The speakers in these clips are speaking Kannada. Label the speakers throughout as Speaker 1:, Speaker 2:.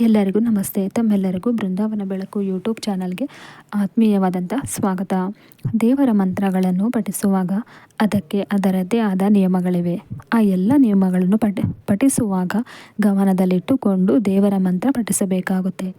Speaker 1: ಎಲ್ಲರಿಗೂ ನಮಸ್ತೆ. ತಮ್ಮೆಲ್ಲರಿಗೂ ಬೃಂದಾವನ ಬೆಳಕು ಯೂಟ್ಯೂಬ್ ಚಾನಲ್ಗೆ ಆತ್ಮೀಯವಾದಂಥ ಸ್ವಾಗತ. ದೇವರ ಮಂತ್ರಗಳನ್ನು ಪಠಿಸುವಾಗ ಅದಕ್ಕೆ ಅದರದ್ದೇ ಆದ ನಿಯಮಗಳಿವೆ. ಆ ಎಲ್ಲ ನಿಯಮಗಳನ್ನು ಪಠಿ, ಪಠಿಸುವಾಗ ಗಮನದಲ್ಲಿಟ್ಟುಕೊಂಡು ದೇವರ ಮಂತ್ರ ಪಠಿಸಬೇಕಾಗುತ್ತೆ.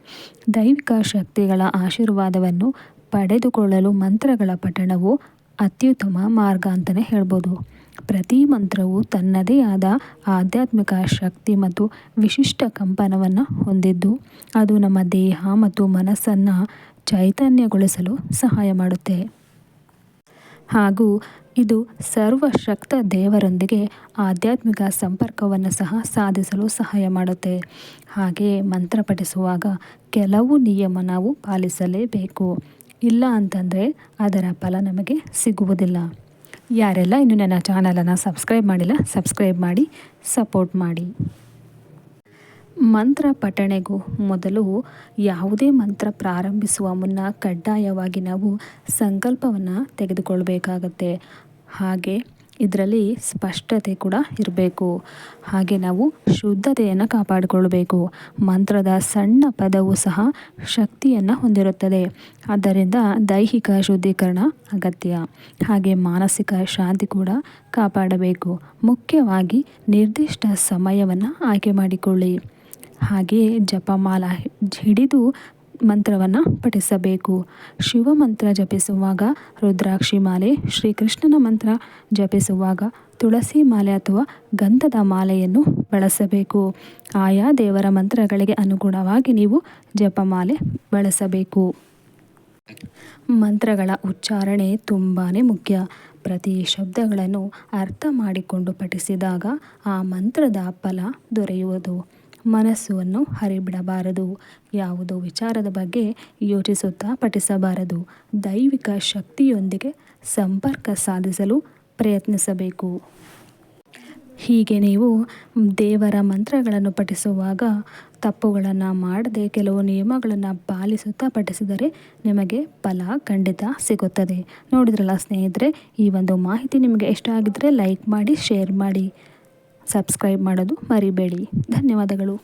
Speaker 1: ದೈವಿಕ ಶಕ್ತಿಗಳ ಆಶೀರ್ವಾದವನ್ನು ಪಡೆದುಕೊಳ್ಳಲು ಮಂತ್ರಗಳ ಪಠಣವು ಅತ್ಯುತ್ತಮ ಮಾರ್ಗ ಅಂತಲೇ ಹೇಳ್ಬೋದು. ಪ್ರತಿ ಮಂತ್ರವು ತನ್ನದೇ ಆದ ಆಧ್ಯಾತ್ಮಿಕ ಶಕ್ತಿ ಮತ್ತು ವಿಶಿಷ್ಟ ಕಂಪನವನ್ನು ಹೊಂದಿದ್ದು, ಅದು ನಮ್ಮ ದೇಹ ಮತ್ತು ಮನಸ್ಸನ್ನು ಚೈತನ್ಯಗೊಳಿಸಲು ಸಹಾಯ ಮಾಡುತ್ತೆ. ಹಾಗೂ ಇದು ಸರ್ವಶಕ್ತ ದೇವರೊಂದಿಗೆ ಆಧ್ಯಾತ್ಮಿಕ ಸಂಪರ್ಕವನ್ನು ಸಹ ಸಾಧಿಸಲು ಸಹಾಯ ಮಾಡುತ್ತೆ. ಹಾಗೆಯೇ ಮಂತ್ರ ಪಠಿಸುವಾಗ ಕೆಲವು ನಿಯಮ ನಾವು ಪಾಲಿಸಲೇಬೇಕು. ಇಲ್ಲ ಅಂತಂದರೆ ಅದರ ಫಲ ನಮಗೆ ಸಿಗುವುದಿಲ್ಲ. ಯಾರೆಲ್ಲ ಇನ್ನು ನನ್ನ ಚಾನಲನ್ನು ಸಬ್ಸ್ಕ್ರೈಬ್ ಮಾಡಿಲ್ಲ, ಸಬ್ಸ್ಕ್ರೈಬ್ ಮಾಡಿ, ಸಪೋರ್ಟ್ ಮಾಡಿ. ಮಂತ್ರ ಪಠಣೆಗೂ ಮೊದಲು ಯಾವುದೇ ಮಂತ್ರ ಪ್ರಾರಂಭಿಸುವ ಮುನ್ನ ಕಡ್ಡಾಯವಾಗಿ ನಾವು ಸಂಕಲ್ಪವನ್ನು ತೆಗೆದುಕೊಳ್ಬೇಕಾಗತ್ತೆ. ಹಾಗೆ ಇದರಲ್ಲಿ ಸ್ಪಷ್ಟತೆ ಕೂಡ ಇರಬೇಕು. ಹಾಗೆ ನಾವು ಶುದ್ಧತೆಯನ್ನು ಕಾಪಾಡಿಕೊಳ್ಬೇಕು. ಮಂತ್ರದ ಸಣ್ಣ ಪದವು ಸಹ ಶಕ್ತಿಯನ್ನು ಹೊಂದಿರುತ್ತದೆ. ಆದ್ದರಿಂದ ದೈಹಿಕ ಶುದ್ಧೀಕರಣ ಅಗತ್ಯ. ಹಾಗೆ ಮಾನಸಿಕ ಶಾಂತಿ ಕೂಡ ಕಾಪಾಡಬೇಕು. ಮುಖ್ಯವಾಗಿ ನಿರ್ದಿಷ್ಟ ಸಮಯವನ್ನು ಆಯ್ಕೆ ಮಾಡಿಕೊಳ್ಳಿ. ಹಾಗೆಯೇ ಜಪಮಾಲ ಹಿಡಿದು ಮಂತ್ರವನ್ನು ಪಠಿಸಬೇಕು. ಶಿವ ಮಂತ್ರ ಜಪಿಸುವಾಗ ರುದ್ರಾಕ್ಷಿ ಮಾಲೆ, ಶ್ರೀಕೃಷ್ಣನ ಮಂತ್ರ ಜಪಿಸುವಾಗ ತುಳಸಿ ಮಾಲೆ ಅಥವಾ ಗಂಧದ ಮಾಲೆಯನ್ನು ಬಳಸಬೇಕು. ಆಯಾ ದೇವರ ಮಂತ್ರಗಳಿಗೆ ಅನುಗುಣವಾಗಿ ನೀವು ಜಪಮಾಲೆ ಬಳಸಬೇಕು. ಮಂತ್ರಗಳ ಉಚ್ಚಾರಣೆ ತುಂಬಾ ಮುಖ್ಯ. ಪ್ರತಿ ಶಬ್ದಗಳನ್ನು ಅರ್ಥ ಮಾಡಿಕೊಂಡು ಪಠಿಸಿದಾಗ ಆ ಮಂತ್ರದ ಫಲ ದೊರೆಯುವುದು. ಮನಸ್ಸನ್ನು ಹರಿಬಿಡಬಾರದು. ಯಾವುದೋ ವಿಚಾರದ ಬಗ್ಗೆ ಯೋಚಿಸುತ್ತಾ ಪಠಿಸಬಾರದು. ದೈವಿಕ ಶಕ್ತಿಯೊಂದಿಗೆ ಸಂಪರ್ಕ ಸಾಧಿಸಲು ಪ್ರಯತ್ನಿಸಬೇಕು. ಹೀಗೆ ನೀವು ದೇವರ ಮಂತ್ರಗಳನ್ನು ಪಠಿಸುವಾಗ ತಪ್ಪುಗಳನ್ನು ಮಾಡದೆ ಕೆಲವು ನಿಯಮಗಳನ್ನು ಪಾಲಿಸುತ್ತಾ ಪಠಿಸಿದರೆ ನಿಮಗೆ ಫಲ ಖಂಡಿತ ಸಿಗುತ್ತದೆ. ನೋಡಿದ್ರಲ್ಲ ಸ್ನೇಹಿತರೆ, ಈ ಒಂದು ಮಾಹಿತಿ ನಿಮಗೆ ಇಷ್ಟ ಆಗಿದ್ದರೆ ಲೈಕ್ ಮಾಡಿ, ಶೇರ್ ಮಾಡಿ. ಸಬ್ಸ್ಕ್ರೈಬ್ ಮಾಡೋದು ಮರಿಬೇಡಿ. ಧನ್ಯವಾದಗಳು.